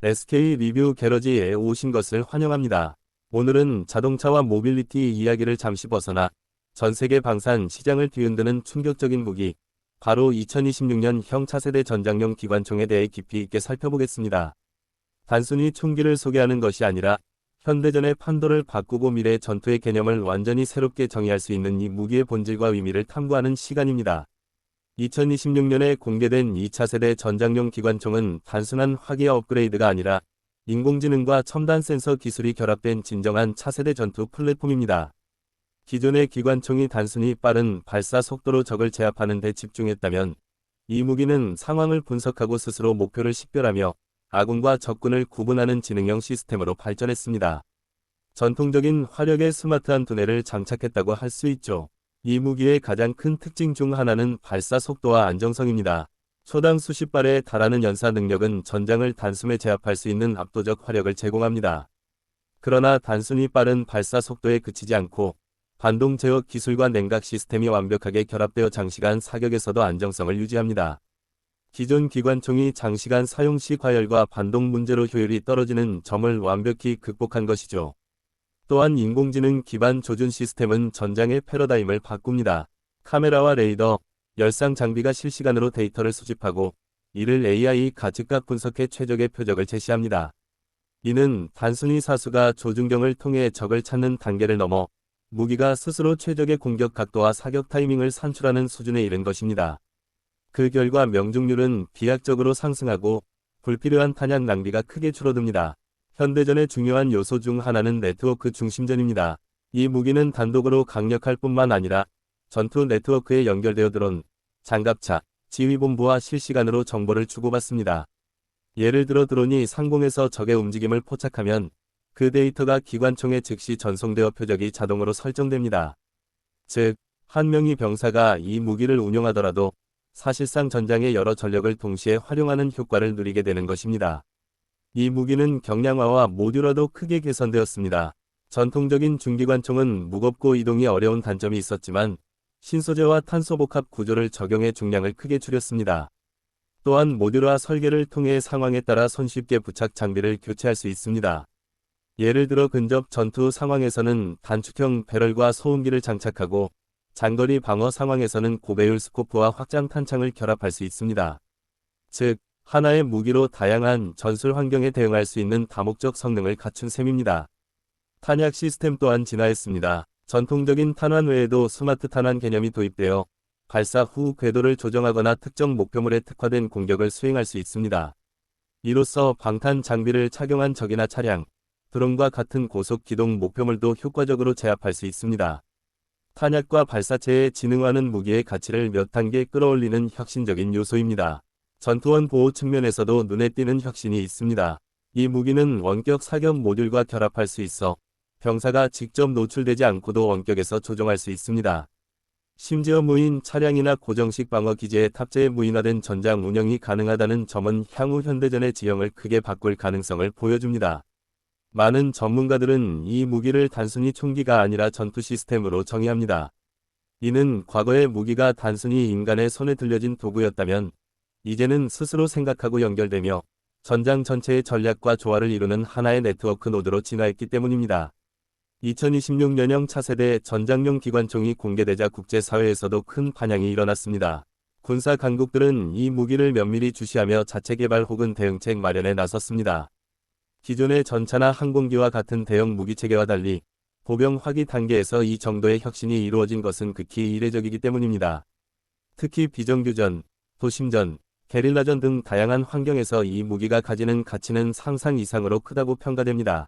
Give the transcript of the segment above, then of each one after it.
SK 리뷰 게러지에 오신 것을 환영합니다. 오늘은 자동차와 모빌리티 이야기를 잠시 벗어나 전 세계 방산 시장을 뒤흔드는 충격적인 무기, 바로 2026년 형 차세대 전장용 기관총에 대해 깊이 있게 살펴보겠습니다. 단순히 총기를 소개하는 것이 아니라 현대전의 판도를 바꾸고 미래 전투의 개념을 완전히 새롭게 정의할 수 있는 이 무기의 본질과 의미를 탐구하는 시간입니다. 2026년에 공개된 2차 세대 전장용 기관총은 단순한 화기와 업그레이드가 아니라 인공지능과 첨단 센서 기술이 결합된 진정한 차세대 전투 플랫폼입니다. 기존의 기관총이 단순히 빠른 발사 속도로 적을 제압하는 데 집중했다면 이 무기는 상황을 분석하고 스스로 목표를 식별하며 아군과 적군을 구분하는 지능형 시스템으로 발전했습니다. 전통적인 화력의 스마트한 두뇌를 장착했다고 할 수 있죠. 이 무기의 가장 큰 특징 중 하나는 발사 속도와 안정성입니다. 초당 수십 발에 달하는 연사 능력은 전장을 단숨에 제압할 수 있는 압도적 화력을 제공합니다. 그러나 단순히 빠른 발사 속도에 그치지 않고 반동 제어 기술과 냉각 시스템이 완벽하게 결합되어 장시간 사격에서도 안정성을 유지합니다. 기존 기관총이 장시간 사용 시 과열과 반동 문제로 효율이 떨어지는 점을 완벽히 극복한 것이죠. 또한 인공지능 기반 조준 시스템은 전장의 패러다임을 바꿉니다. 카메라와 레이더, 열상 장비가 실시간으로 데이터를 수집하고 이를 AI 가측각 분석해 최적의 표적을 제시합니다. 이는 단순히 사수가 조준경을 통해 적을 찾는 단계를 넘어 무기가 스스로 최적의 공격 각도와 사격 타이밍을 산출하는 수준에 이른 것입니다. 그 결과 명중률은 비약적으로 상승하고 불필요한 탄약 낭비가 크게 줄어듭니다. 현대전의 중요한 요소 중 하나는 네트워크 중심전입니다. 이 무기는 단독으로 강력할 뿐만 아니라 전투 네트워크에 연결되어 드론, 장갑차, 지휘본부와 실시간으로 정보를 주고받습니다. 예를 들어 드론이 상공에서 적의 움직임을 포착하면 그 데이터가 기관총에 즉시 전송되어 표적이 자동으로 설정됩니다. 즉, 한 명의 병사가 이 무기를 운용하더라도 사실상 전장의 여러 전력을 동시에 활용하는 효과를 누리게 되는 것입니다. 이 무기는 경량화와 모듈화도 크게 개선되었습니다. 전통적인 중기관총은 무겁고 이동이 어려운 단점이 있었지만 신소재와 탄소복합 구조를 적용해 중량을 크게 줄였습니다. 또한 모듈화 설계를 통해 상황에 따라 손쉽게 부착 장비를 교체할 수 있습니다. 예를 들어 근접 전투 상황에서는 단축형 배럴과 소음기를 장착하고 장거리 방어 상황에서는 고배율 스코프와 확장 탄창을 결합할 수 있습니다. 즉, 하나의 무기로 다양한 전술 환경에 대응할 수 있는 다목적 성능을 갖춘 셈입니다. 탄약 시스템 또한 진화했습니다. 전통적인 탄환 외에도 스마트 탄환 개념이 도입되어 발사 후 궤도를 조정하거나 특정 목표물에 특화된 공격을 수행할 수 있습니다. 이로써 방탄 장비를 착용한 적이나 차량, 드론과 같은 고속 기동 목표물도 효과적으로 제압할 수 있습니다. 탄약과 발사체의 지능화는 무기의 가치를 몇 단계 끌어올리는 혁신적인 요소입니다. 전투원 보호 측면에서도 눈에 띄는 혁신이 있습니다. 이 무기는 원격 사격 모듈과 결합할 수 있어 병사가 직접 노출되지 않고도 원격에서 조종할 수 있습니다. 심지어 무인 차량이나 고정식 방어 기제에 탑재해 무인화된 전장 운영이 가능하다는 점은 향후 현대전의 지형을 크게 바꿀 가능성을 보여줍니다. 많은 전문가들은 이 무기를 단순히 총기가 아니라 전투 시스템으로 정의합니다. 이는 과거의 무기가 단순히 인간의 손에 들려진 도구였다면 이제는 스스로 생각하고 연결되며 전장 전체의 전략과 조화를 이루는 하나의 네트워크 노드로 진화했기 때문입니다. 2026년형 차세대 전장용 기관총이 공개되자 국제사회에서도 큰 반향이 일어났습니다. 군사 강국들은 이 무기를 면밀히 주시하며 자체 개발 혹은 대응책 마련에 나섰습니다. 기존의 전차나 항공기와 같은 대형 무기체계와 달리 보병 화기 단계에서 이 정도의 혁신이 이루어진 것은 극히 이례적이기 때문입니다. 특히 비정규전, 도심전, 게릴라전 등 다양한 환경에서 이 무기가 가지는 가치는 상상 이상으로 크다고 평가됩니다.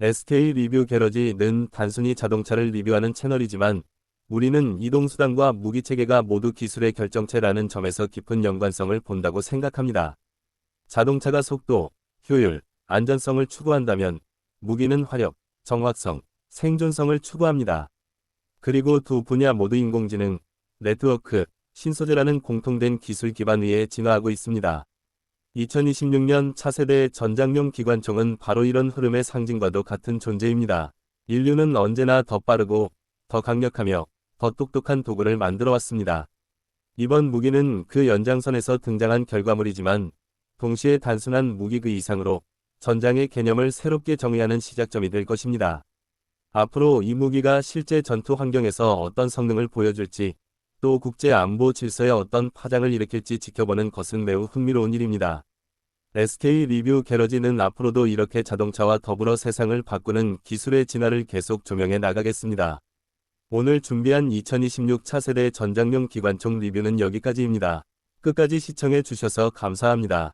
SK 리뷰 게러지는 단순히 자동차를 리뷰하는 채널이지만 우리는 이동수단과 무기체계가 모두 기술의 결정체라는 점에서 깊은 연관성을 본다고 생각합니다. 자동차가 속도, 효율, 안전성을 추구한다면 무기는 화력, 정확성, 생존성을 추구합니다. 그리고 두 분야 모두 인공지능, 네트워크, 신소재라는 공통된 기술 기반 위에 진화하고 있습니다. 2026년 차세대 전장용 기관총은 바로 이런 흐름의 상징과도 같은 존재입니다. 인류는 언제나 더 빠르고 더 강력하며 더 똑똑한 도구를 만들어 왔습니다. 이번 무기는 그 연장선에서 등장한 결과물이지만 동시에 단순한 무기 그 이상으로 전장의 개념을 새롭게 정의하는 시작점이 될 것입니다. 앞으로 이 무기가 실제 전투 환경에서 어떤 성능을 보여줄지, 또 국제 안보 질서에 어떤 파장을 일으킬지 지켜보는 것은 매우 흥미로운 일입니다. SK 리뷰 게러지는 앞으로도 이렇게 자동차와 더불어 세상을 바꾸는 기술의 진화를 계속 조명해 나가겠습니다. 오늘 준비한 2026 차세대 전장용 기관총 리뷰는 여기까지입니다. 끝까지 시청해 주셔서 감사합니다.